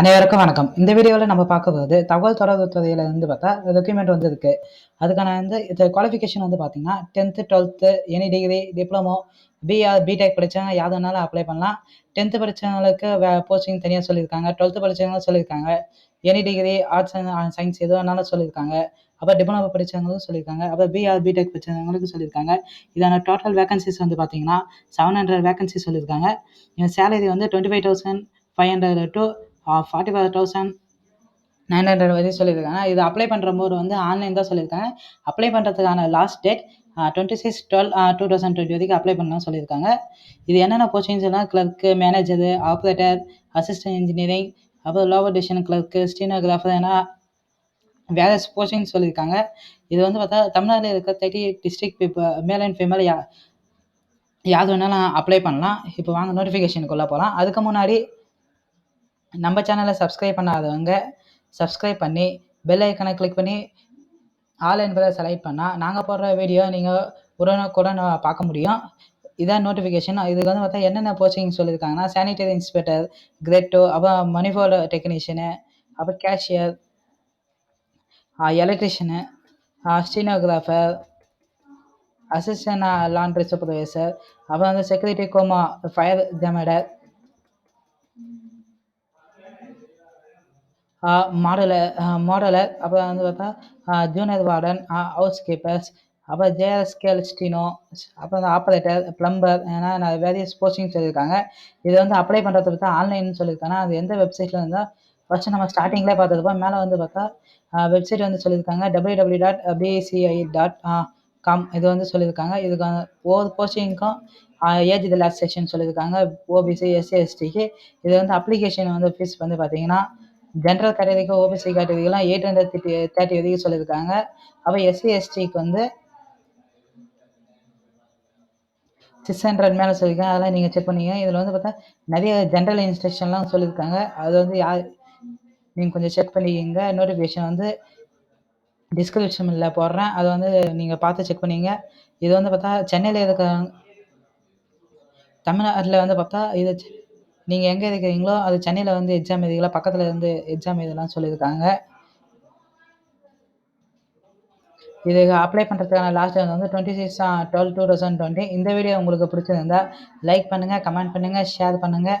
அனைவருக்கும் வணக்கம். இந்த வீடியோவில் நம்ம பார்க்க போகுது தகவல் தொடர்பு துறையில் வந்து பார்த்தா டாக்குமெண்ட் வந்து இருக்கு. அதுக்கான வந்து இது குவாலிஃபிகேஷன் வந்து பார்த்தீங்கன்னா tenth twelfth any degree diploma BR BTech படித்தவங்க யார் வேணாலும் அப்ளை பண்ணலாம். டென்த்து படித்தவங்களுக்கு வே போஸ்டிங் தனியாக சொல்லியிருக்காங்க. டுவெல்த்து படித்தவங்களும் சொல்லியிருக்காங்க. Any degree arts and science எது வேணாலும் சொல்லியிருக்காங்க. அப்புறம் டிப்ளமோ படித்தவங்களுக்கும் சொல்லியிருக்காங்க. அப்புறம் பிஆர் பிடெக் படித்தவங்களுக்கும் சொல்லியிருக்காங்க. இதான டோட்டல் வேகன்சிஸ் வந்து பார்த்தீங்கன்னா செவன் ஹண்ட்ரட் வேகன்சி சொல்லியிருக்காங்க. என் சேலரி வந்து twenty five thousand five hundred to forty five thousand nine hundred வரையும் சொல்லியிருக்காங்க. இது அப்ளை பண்ணுற போது வந்து ஆன்லைன் தான் சொல்லியிருக்காங்க. அப்ளை பண்ணுறதுக்கான last date twenty six twelve two thousand twenty வரைக்கும் அப்ளை பண்ணலாம் சொல்லியிருக்காங்க. இது என்னென்ன போஸ்டிங்ஸ் எல்லாம் clerk manager operator assistant engineering அப்புறம் லோவர் டிவிஷன் கிளர்க்கு ஸ்டீனோகிராஃபர் ஏன்னா வேறு போஸ்டிங் சொல்லியிருக்காங்க. இது வந்து பார்த்தா தமிழ்நாட்டில் இருக்க thirty district people male and female யா யார் வேணாலும் அப்ளை பண்ணலாம். இப்போ வாங்க நோட்டிஃபிகேஷனுக்குள்ளே போகலாம் அதுக்கு முன்னாடி நம்ம சேனலை சப்ஸ்கிரைப் பண்ணாதவங்க சப்ஸ்கிரைப் பண்ணி பெல் ஐக்கனை கிளிக் பண்ணி ஆல் என்பதை செலக்ட் பண்ணால் நாங்கள் போடுற வீடியோ நீங்கள் உடனுக்குடன் பார்க்க முடியும். இதான் நோட்டிஃபிகேஷன் இதுக்கு வந்து பார்த்தா என்னென்ன போஸ்டிங் சொல்லியிருக்காங்கன்னா சானிடரி இன்ஸ்பெக்டர் கிரேட் டூ அப்புறம் மணிஃபோல்டு டெக்னீஷியனு அப்புறம் cashier electrician stenographer assistant laundry supervisor அப்புறம் வந்து security coma fire ஜமேடர் modeller modeller அப்புறம் வந்து பார்த்தா ஜூனியர் வார்டன் ஹவுஸ் கீப்பர்ஸ் அப்புறம் ஜேஎஸ்கேஎல் ஸ்டீனோ அப்புறம் வந்து ஆப்ரேட்டர் ப்ளம்பர் ஏன்னா நான் வேரியஸ் போஸ்டிங் சொல்லியிருக்காங்க. இதை வந்து அப்ளை பண்ணுறது தான் ஆன்லைன் சொல்லியிருக்காங்க. அது எந்த வெப்சைட்டில் இருந்தால் ஃபஸ்ட்டு நம்ம ஸ்டார்டிங்லேயே பார்த்ததுப்போ மேலே வந்து பார்த்தா வெப்சைட் வந்து சொல்லியிருக்காங்க. W W dot PCI dot com இது வந்து சொல்லியிருக்காங்க. இதுக்கான ஒவ்வொரு போஸ்டிங்க்கும் ஏஜ் ரிலாக்ஸேஷன் சொல்லியிருக்காங்க ஓபிசி எஸ்சி எஸ்டிக்கு இது வந்து அப்ளிகேஷன் வந்து ஃபீஸ் வந்து பார்த்தீங்கன்னா ஜென்ரல் கேட்டகரிக்கு ஓபிசி கேட்டகரிக்கெலாம் எயிட் ஹண்ட்ரட் தேர்ட்டி தேர்ட்டி வரைக்கும் சொல்லியிருக்காங்க. அப்போ எஸ்சி எஸ்டிக்கு வந்து சிக்ஸ் ஹண்ட்ரட் மேலே சொல்லியிருக்காங்க. அதெல்லாம் நீங்கள் செக் பண்ணிங்க இதில் வந்து பார்த்தா நிறைய ஜென்ரல் இன்ஸ்ட்ரக்ஷன்லாம் சொல்லியிருக்காங்க. அது வந்து யார் நீங்கள் கொஞ்சம் செக் பண்ணிக்கிங்க. நோட்டிஃபிகேஷன் வந்து டிஸ்கிரிப்ஷனில் போடுறேன். அதை வந்து நீங்கள் பார்த்து செக் பண்ணிங்க இது வந்து பார்த்தா சென்னையில் இருக்க தமிழ்நாட்டில் வந்து பார்த்தா இது நீங்கள் எங்கே இருக்கிறீங்களோ அது சென்னையில் வந்து எக்ஸாம் எழுதிக்கலாம் பக்கத்தில் இருந்து எக்ஸாம் எழுதலாம் சொல்லியிருக்காங்க. இதுக்கு அப்ளை பண்ணுறதுக்கான லாஸ்ட் டேட் வந்து twenty six twelve two thousand twenty இந்த வீடியோ உங்களுக்கு பிடிச்சிருந்தா லைக் பண்ணுங்கள் கமெண்ட் பண்ணுங்கள் ஷேர் பண்ணுங்கள்